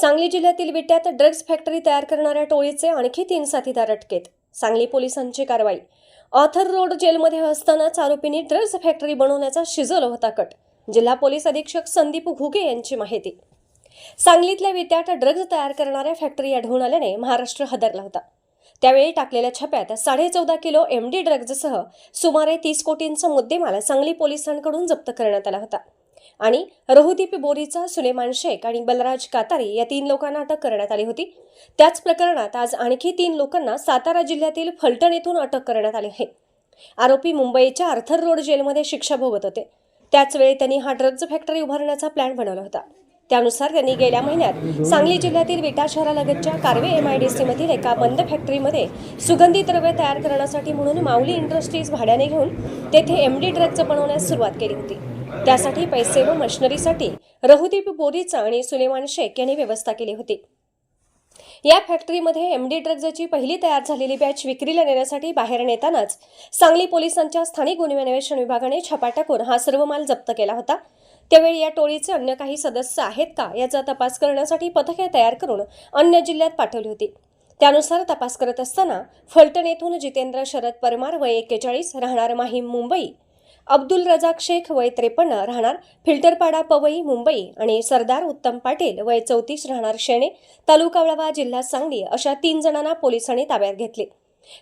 सांगली जिल्ह्यातील विट्यात drugs factory तयार करणाऱ्या टोळीचे आणखी तीन साथीदार अटकेत. सांगली पोलिसांची कारवाई. ऑथर रोड जेलमध्ये असतानाच आरोपींनी ड्रग्ज फॅक्टरी बनवण्याचा शिजवला होता कट. जिल्हा पोलीस अधीक्षक संदीप घुगे यांची माहिती. सांगलीतल्या विद्यार्थ ड्रग्ज तयार करणाऱ्या फॅक्टरी आढळून आल्याने महाराष्ट्र हादरला होता. त्यावेळी टाकलेल्या छाप्यात साडे चौदा किलो एमडी ड्रग्जसह सुमारे तीस कोटींचा मुद्देमाल सांगली पोलिसांकडून जप्त करण्यात आला होता. आणि रहुदीप बोरीचा सुलेमान शेख आणि बलराज कातारी या तीन लोकांना अटक करण्यात आली होती. त्याच प्रकरणात आज आणखी तीन लोकांना सातारा जिल्ह्यातील फलटण येथून अटक करण्यात आली आहे. आरोपी मुंबईच्या आर्थर रोड जेलमध्ये शिक्षा भोगत होते. त्याचवेळी त्यांनी हा ड्रग्ज फॅक्टरी उभारण्याचा प्लॅन बनवला होता. त्यानुसार त्यांनी गेल्या महिन्यात सांगली जिल्ह्यातील विटा शहरालगतच्या कार्वे डी मधील एका बंद फॅक्टरीमध्ये सुगंधी द्रव्य तयार करण्यासाठी म्हणून माऊली इंडस्ट्रीज भाड्याने घेऊन तेथे एम डी ड्रग्ज बनवण्यास सुरुवात केली होती. त्यासाठी पैसे व मशिनरीसाठी रहुदीप बोरीचा आणि सुलेमान शेख यांनी व्यवस्था केली होती. या फॅक्टरीमध्ये एम डी ड्रग्जची पहिली तयार झालेली बॅच विक्रीला नेण्यासाठी बाहेर नेतानाच सांगली पोलिसांच्या स्थानिक गुन्हे अन्वेषण विभागाने छापा टाकून हा सर्व माल जप्त केला होता. त्यावेळी या टोळीचे अन्य काही सदस्य आहेत का याचा तपास करण्यासाठी पथके तयार करून अन्य जिल्ह्यात पाठवली होती. त्यानुसार तपास करत असताना फलटण येथून जितेंद्र शरद परमार वय एक्केचाळीस राहणार माहीम मुंबई अब्दुल रजाक शेख वय त्रेपन्न राहणार फिल्टरपाडा पवई मुंबई आणि सरदार उत्तम पाटील वय चौतीस राहणार शेणे तालुका वळवा जिल्हा सांगली अशा तीन जणांना पोलिसांनी ताब्यात घेतले.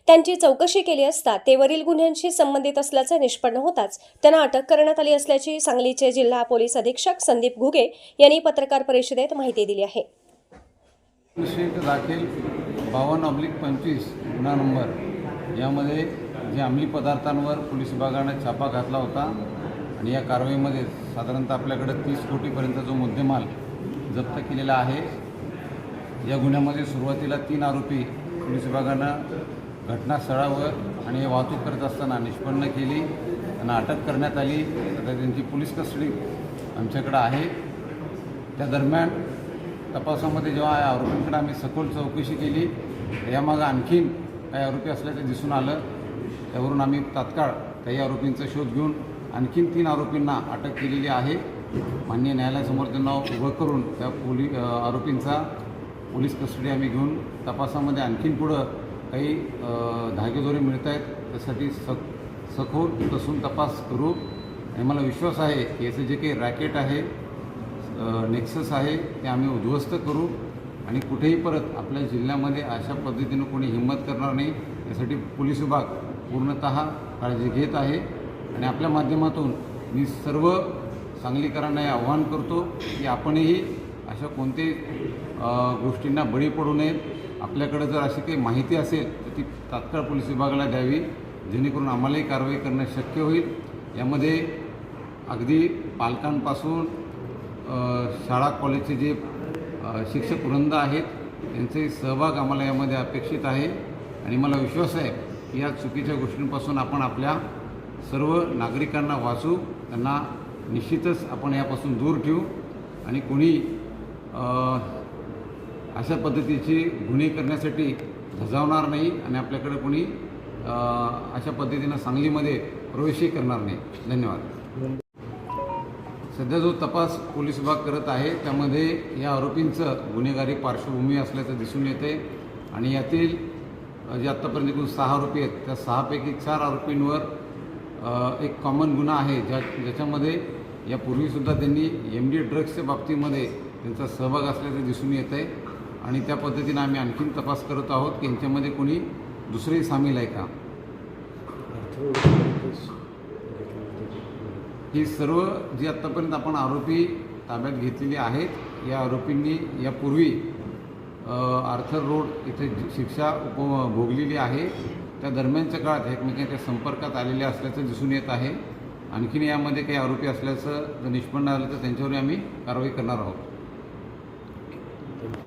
त्यांची चौकशी केली असता ते वरील गुन्ह्यांशी संबंधित असल्याचे निष्पन्न होताच त्यांना अटक करण्यात आली असल्याची सांगलीचे जिल्हा पोलीस अधीक्षक संदीप घुगे यांनी पत्रकार परिषदेत माहिती दिली आहे. दाखल बावन्न ऑब्लिक पंचवीस गुन्हा नंबर. यामध्ये जे अंमली पदार्थांवर पोलीस विभागाने छापा घातला होता आणि या कारवाईमध्ये साधारणतः आपल्याकडे तीस कोटीपर्यंत जो मुद्देमाल जप्त केलेला आहे या गुन्ह्यामध्ये सुरुवातीला तीन आरोपी पोलीस विभागानं घटनास्थळावर आणि वाहतूक करत असताना निष्पन्न केली त्यांना अटक करण्यात आली. आता त्यांची पोलीस कस्टडी आमच्याकडं आहे. त्या दरम्यान तपासामध्ये जेव्हा या आरोपींकडे आम्ही सखोल चौकशी केली यामागं आणखीन काही आरोपी असल्याचं दिसून आलं. त्यावरून आम्ही तात्काळ काही आरोपींचा शोध घेऊन आणखीन तीन आरोपींना अटक केलेली आहे. मान्य न्यायालयासमोर त्यांना उभं करून त्या पोली आरोपींचा पोलीस कस्टडी आम्ही घेऊन तपासामध्ये आणखीन पुढं काही धागेदोरे मिळत आहेत त्यासाठी सख सखोल कसून तपास करू. आणि मला विश्वास आहे की याचं जे काही रॅकेट आहे नेक्सस आहे ते आम्ही उद्ध्वस्त करू. आणि कुठेही परत आपल्या जिल्ह्यामध्ये अशा पद्धतीनं कोणी हिंमत करणार नाही यासाठी पोलीस विभाग पूर्णत काळजी घेत आहे. आणि आपल्या माध्यमातून मी सर्व सांगलीकरांना हे आव्हान करतो की आपणही अशा कोणत्याही गोष्टींना बळी पडू नयेत. आपल्याकडे जर अशी काही माहिती असेल तर ती तात्काळ पोलीस विभागाला द्यावी. जेणेकरून आम्हालाही कारवाई करणं शक्य होईल. यामध्ये अगदी पालकांपासून शाळा कॉलेजचे जे शिक्षक वृंद आहेत त्यांचे सहभाग आम्हाला यामध्ये अपेक्षित आहे. आणि मला विश्वास आहे की या चुकीच्या गोष्टींपासून आपण आपल्या सर्व नागरिकांना वाचू. त्यांना निश्चितच आपण यापासून दूर ठेवू. आणि कोणी अशा पद्धतीचे गुन्हे करण्यासाठी धजावणार नाही आणि आपल्याकडे कोणी अशा पद्धतीनं सांगलीमध्ये प्रवेशही करणार नाही. धन्यवाद. सध्या जो तपास पोलीस विभाग करत आहे त्यामध्ये या आरोपींचं गुन्हेगारी पार्श्वभूमी असल्याचं दिसून येते आणि यातील जे आत्तापर्यंत एकूण सहा आरोपी आहेत त्या सहापैकी चार आरोपींवर एक कॉमन गुन्हा आहे ज्या ज्याच्यामध्ये यापूर्वीसुद्धा त्यांनी एम डी ड्रग्सच्या बाबतीमध्ये त्यांचा सहभाग असल्याचं दिसून येत आहे आणि त्या पद्धतीनं आम्ही आणखीन तपास करत आहोत की यांच्यामध्ये कोणी दुसरेही सामील आहे का? ही सर्व जी आत्तापर्यंत आपण आरोपी ताब्यात घेतलेली आहेत या आरोपींनी यापूर्वी आर्थर रोड इथे शिक्षा उप भोगलेली आहे. त्या दरम्यानच्या काळात एकमेकांच्या संपर्कात आलेले असल्याचं दिसून येत आहे. आणखीन यामध्ये काही आरोपी असल्याचं जर निष्पन्न आलं तर त्यांच्यावर आम्ही कारवाई करणार आहोत.